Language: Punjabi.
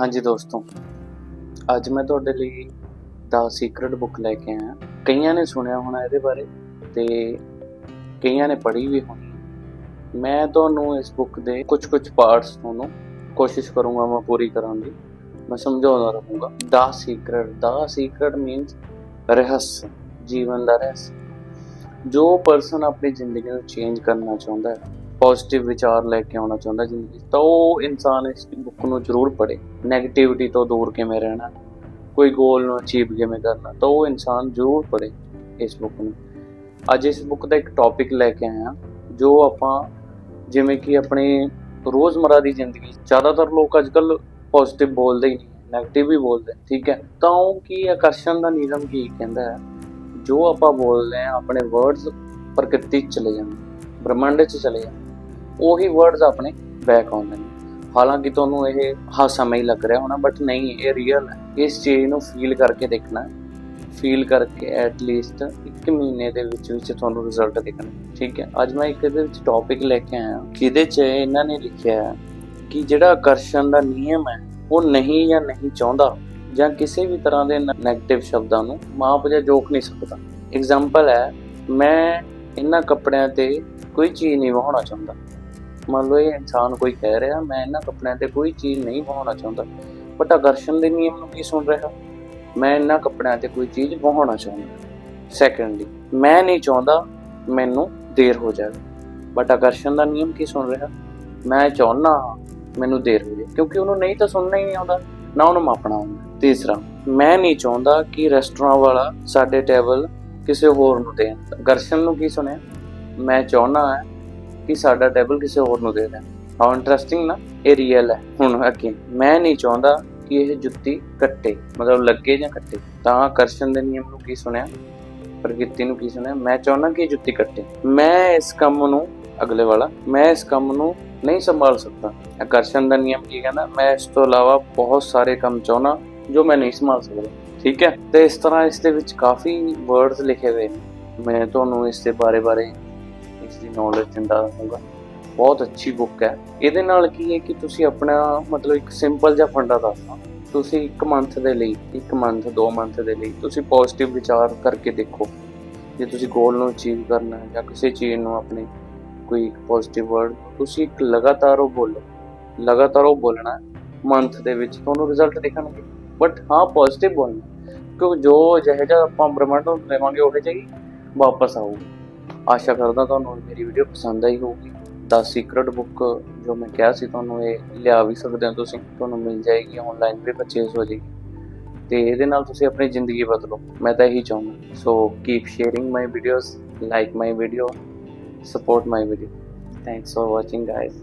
ਹਾਂਜੀ ਦੋਸਤੋ, ਅੱਜ ਮੈਂ ਤੁਹਾਡੇ ਲਈ ਦਾ ਸੀਕ੍ਰੇਟ ਬੁੱਕ ਲੈ ਕੇ ਆਇਆ। ਕਈਆਂ ਨੇ ਸੁਣਿਆ ਹੋਣਾ ਇਹਦੇ ਬਾਰੇ ਤੇ ਕਈਆਂ ਨੇ ਪੜ੍ਹੀ ਵੀ ਹੋਣੀ ਮੈਂ ਤੁਹਾਨੂੰ ਇਸ ਬੁੱਕ ਦੇ ਕੁਝ ਕੁਝ ਪਾਰਟਸ ਤੁਹਾਨੂੰ ਕੋਸ਼ਿਸ਼ ਕਰੂੰਗਾ, ਮੈਂ ਪੂਰੀ ਕਰਨ ਦੀ ਮੈਂ ਸਮਝਾਉਂਦਾ ਰਹੂੰਗਾ। ਦਾ ਸੀਕ੍ਰੇਟ ਦਾ ਸੀਕ੍ਰੇਟ ਮੀਨਸ ਰਹੱਸ, ਜੀਵਨ ਦਾ ਰਹੱਸ। ਜੋ ਪਰਸਨ ਆਪਣੀ ਜ਼ਿੰਦਗੀ ਨੂੰ ਚੇਂਜ ਕਰਨਾ ਚਾਹੁੰਦਾ ਹੈ ਪੋਜ਼ਿਟਿਵ ਵਿਚਾਰ ਲੈ ਕੇ ਆਉਣਾ ਚਾਹੁੰਦਾ ਜ਼ਿੰਦਗੀ 'ਚ, ਤਾਂ ਉਹ ਇਨਸਾਨ ਇਸ ਬੁੱਕ ਨੂੰ ਜ਼ਰੂਰ ਪੜ੍ਹੇ। 네ਗੇਟਿਵਿਟੀ ਤੋਂ ਦੂਰ ਕਿਵੇਂ ਰਹਿਣਾ ਕੋਈ ਗੋਲ ਨੂੰ ਅਚੀਵ ਕਿਵੇਂ ਕਰਨਾ ਤਾਂ ਉਹ ਇਨਸਾਨ ਜ਼ਰੂਰ ਪੜ੍ਹੇ ਇਸ ਬੁੱਕ ਨੂੰ। ਅੱਜ ਇਸ ਬੁੱਕ ਦਾ ਇੱਕ ਟੌਪਿਕ ਲੈ ਕੇ ਆਇਆ ਜੋ ਆਪਾਂ ਜਿਵੇਂ ਕਿ ਆਪਣੇ ਰੋਜ਼ਮਰਾ ਦੀ ਜ਼ਿੰਦਗੀ ਜ਼ਿਆਦਾਤਰ ਲੋਕ ਅੱਜਕੱਲ ਪੋਜ਼ਿਟਿਵ ਬੋਲਦੇ ਹੀ ਨਹੀਂ 네ਗੇਟਿਵ ਵੀ ਬੋਲਦੇ ਠੀਕ ਹੈ? ਤਾਂ ਉਹ ਕੀ ਆਕਰਸ਼ਣ ਦਾ ਨਿਯਮ ਕੀ ਕਹਿੰਦਾ ਹੈ? ਜੋ ਆਪਾਂ ਬੋਲਦੇ ਆ ਆਪਣੇ ਵਰਡਸ ਪ੍ਰਕਿਰਤੀ 'ਚ ਚਲੇ ਜਾਂਦੇ ਬ੍ਰਹਮੰਡ 'ਚ ਚਲੇ ਜਾਂਦੇ। ਉਹੀ ਵਰਡਸ ਆਪਣੇ ਬੈਕ ਆਉਂਦੇ ਨੇ। ਹਾਲਾਂਕਿ ਤੁਹਾਨੂੰ ਇਹ ਹਾਸਾਮਈ ਲੱਗ ਰਿਹਾ ਹੋਣਾ ਬਟ ਨਹੀਂ, ਇਹ ਰੀਅਲ ਹੈ। ਇਸ ਚੀਜ਼ ਨੂੰ ਫੀਲ ਕਰਕੇ ਦੇਖਣਾ ਫੀਲ ਕਰਕੇ ਐਟ ਲੀਸਟ 1 ਮਹੀਨੇ ਦੇ ਵਿੱਚ ਵਿੱਚ ਤੁਹਾਨੂੰ ਰਿਜ਼ਲਟ ਦਿਖਣਾ ਠੀਕ ਹੈ, ਅੱਜ ਮੈਂ ਇੱਕ ਇਹਦੇ ਵਿੱਚ ਟੌਪਿਕ ਲੈ ਕੇ ਆਇਆ। ਜਿਹਦੇ 'ਚ ਇਹਨਾਂ ਨੇ ਲਿਖਿਆ ਹੈ ਕਿ ਜਿਹੜਾ ਆਕਰਸ਼ਣ ਦਾ ਨਿਯਮ ਹੈ, ਉਹ ਨਹੀਂ ਜਾਂ ਨਹੀਂ ਚਾਹੁੰਦਾ ਜਾਂ ਕਿਸੇ ਵੀ ਤਰ੍ਹਾਂ ਦੇ 네ਗੇਟਿਵ ਸ਼ਬਦਾਂ ਨੂੰ ਮਾਪ ਜਾਂ ਜੋਕ ਨਹੀਂ ਸਕਦਾ। ਐਗਜ਼ਾਮਪਲ ਹੈ, ਮੈਂ ਇਹਨਾਂ ਕੱਪੜਿਆਂ ਤੇ ਕੋਈ ਚੀਜ਼ ਨਹੀਂ ਵਹਾਉਣਾ ਚਾਹੁੰਦਾ। ਮੰਨ ਲਓ ਇਹ ਇਨਸਾਨ ਕੋਈ ਕਹਿ ਰਿਹਾ, ਮੈਂ ਇਹਨਾਂ ਕੱਪੜਿਆਂ ਤੇ ਕੋਈ ਚੀਜ਼ ਨਹੀਂ ਵਹਾਉਣਾ ਚਾਹੁੰਦਾ। ਬਟ ਆਕਰਸ਼ਣ ਦੇ ਨਿਯਮ ਨੂੰ ਕੀ ਸੁਣ ਰਿਹਾ? ਮੈਂ ਇਹਨਾਂ ਕੱਪੜਿਆਂ ਤੇ ਕੋਈ ਚੀਜ਼ ਵਹਾਉਣਾ ਚਾਹੁੰਦਾ। ਸੈਕੰਡਲੀ ਮੈਂ ਨਹੀਂ ਚਾਹੁੰਦਾ ਮੈਨੂੰ ਦੇਰ ਹੋ ਜਾਵੇ। ਬਟ ਆਕਰਸ਼ਣ ਦਾ ਨਿਯਮ ਕੀ ਸੁਣ ਰਿਹਾ? ਮੈਂ ਚਾਹੁੰਦਾ ਹਾਂ ਮੈਨੂੰ ਦੇਰ ਹੋ ਜਾਵੇ। ਕਿਉਂਕਿ ਉਹਨੂੰ ਨਹੀਂ ਤਾਂ ਸੁਣਨਾ ਹੀ ਨਹੀਂ ਆਉਂਦਾ, ਨਾ ਉਹਨੂੰ ਮਾਪਣਾ ਆਉਂਦਾ। ਤੀਸਰਾ, ਮੈਂ ਨਹੀਂ ਚਾਹੁੰਦਾ ਕਿ ਰੈਸਟੋਰੈਂਟ ਵਾਲਾ ਸਾਡੇ ਟੇਬਲ ਕਿਸੇ ਹੋਰ ਨੂੰ ਦੇਣ। ਆਕਰਸ਼ਣ ਨੂੰ ਕੀ ਸੁਣਿਆ? ਮੈਂ ਚਾਹੁੰਦਾ ਹੈ ਕਿ ਸਾਡਾ ਟੇਬਲ ਕਿਸੇ ਹੋਰ ਨੂੰ ਦੇ ਦੇਣ। ਹਾਊ ਇੰਟਰਸਟਿੰਗ ਨਾ, ਇਹ ਰੀਅਲ ਹੈ। ਹੁਣ ਅੱਗੇ, ਮੈਂ ਨਹੀਂ ਚਾਹੁੰਦਾ ਕਿ ਇਹ ਜੁੱਤੀ ਕੱਟੇ, ਮਤਲਬ ਲੱਗੇ ਜਾਂ ਕੱਟੇ। ਤਾਂ ਆਕਰਸ਼ਣ ਦੇ ਨਿਯਮ ਨੂੰ ਕੀ ਸੁਣਿਆ? ਪ੍ਰਕਿਰਤੀ ਨੂੰ ਕੀ ਸੁਣਿਆ? ਮੈਂ ਚਾਹੁੰਦਾ ਕਿ ਇਹ ਜੁੱਤੀ ਕੱਟੇ। ਮੈਂ ਇਸ ਕੰਮ ਨੂੰ, ਅਗਲੇ ਵਾਲਾ, ਮੈਂ ਇਸ ਕੰਮ ਨੂੰ ਨਹੀਂ ਸੰਭਾਲ ਸਕਦਾ। ਆਕਰਸ਼ਣ ਦਾ ਨਿਯਮ ਕੀ ਕਹਿੰਦਾ? ਮੈਂ ਇਸ ਤੋਂ ਇਲਾਵਾ ਬਹੁਤ ਸਾਰੇ ਕੰਮ ਚਾਹੁੰਦਾ ਜੋ ਮੈਂ ਨਹੀਂ ਸੰਭਾਲ ਸਕਦਾ। ਠੀਕ ਹੈ? ਤੇ ਇਸ ਤਰ੍ਹਾਂ ਇਸ ਦੇ ਵਿੱਚ ਕਾਫੀ ਵਰਡਸ ਲਿਖੇ ਹੋਏ ਨੇ। ਮੈਂ ਤੁਹਾਨੂੰ ਇਸ ਦੇ ਬਾਰੇ ਬਾਰੇ ਇਸ ਦੀ ਨੌਲੇਜ ਦਿੰਦਾ ਰਹੂੰਗਾ ਬਹੁਤ ਅੱਛੀ ਬੁੱਕ ਹੈ। ਇਹਦੇ ਨਾਲ ਕੀ ਹੈ ਕਿ ਤੁਸੀਂ ਆਪਣਾ ਮਤਲਬ ਇੱਕ ਸਿੰਪਲ ਜਿਹਾ ਫੰਡਾ ਦੱਸਦਾ ਤੁਸੀਂ ਇੱਕ ਮੰਥ ਦੇ ਲਈ, ਇੱਕ ਮੰਥ ਦੋ ਮੰਥ ਦੇ ਲਈ ਤੁਸੀਂ ਪੋਜ਼ਿਟਿਵ ਵਿਚਾਰ ਕਰਕੇ ਦੇਖੋ। ਜੇ ਤੁਸੀਂ ਗੋਲ ਨੂੰ ਅਚੀਵ ਕਰਨਾ ਹੈ ਜਾਂ ਕਿਸੇ ਚੀਜ਼ ਨੂੰ ਆਪਣੇ ਕੋਈ ਇੱਕ ਪੋਜ਼ਿਟਿਵ ਵਰਡ ਤੁਸੀਂ ਇੱਕ ਲਗਾਤਾਰ ਉਹ ਬੋਲੋ। ਲਗਾਤਾਰ ਉਹ ਬੋਲਣਾ ਮੰਥ ਦੇ ਵਿੱਚ ਤੁਹਾਨੂੰ ਰਿਜ਼ਲਟ ਦਿਖਣਗੇ। ਬਟ ਹਾਂ ਪੋਜ਼ਿਟਿਵ ਬੋਲਣਾ ਕਿਉਂਕਿ ਜੋ ਜਿਹੋ ਆਪਾਂ ਬ੍ਰਹਮੰਡ ਨੂੰ ਦੇਵਾਂਗੇ, ਉਹ ਜਿਹੀ ਵਾਪਸ ਆਊਗਾ। ਆਸ਼ਾ ਕਰਦਾ ਤੁਹਾਨੂੰ ਮੇਰੀ ਵੀਡੀਓ ਪਸੰਦ ਆਈ ਹੋਊਗੀ। ਦਾ ਸੀਕ੍ਰੇਟ ਬੁੱਕ ਜੋ ਮੈਂ ਕਿਹਾ ਸੀ ਤੁਹਾਨੂੰ, ਇਹ ਲਿਆ ਵੀ ਸਕਦੇ ਹੋ ਤੁਸੀਂ, ਤੁਹਾਨੂੰ ਮਿਲ ਜਾਏਗੀ ਆਨਲਾਈਨ ਵੀ ਪਰਚੇਸ ਹੋ ਜਾਏਗੀ। ਤੇ ਇਹਦੇ ਨਾਲ ਤੁਸੀਂ ਆਪਣੀ ਜ਼ਿੰਦਗੀ ਬਦਲੋ, ਮੈਂ ਤਾਂ ਇਹੀ ਚਾਹੁੰਦਾ। So keep sharing my videos like my video support my video thanks for watching guys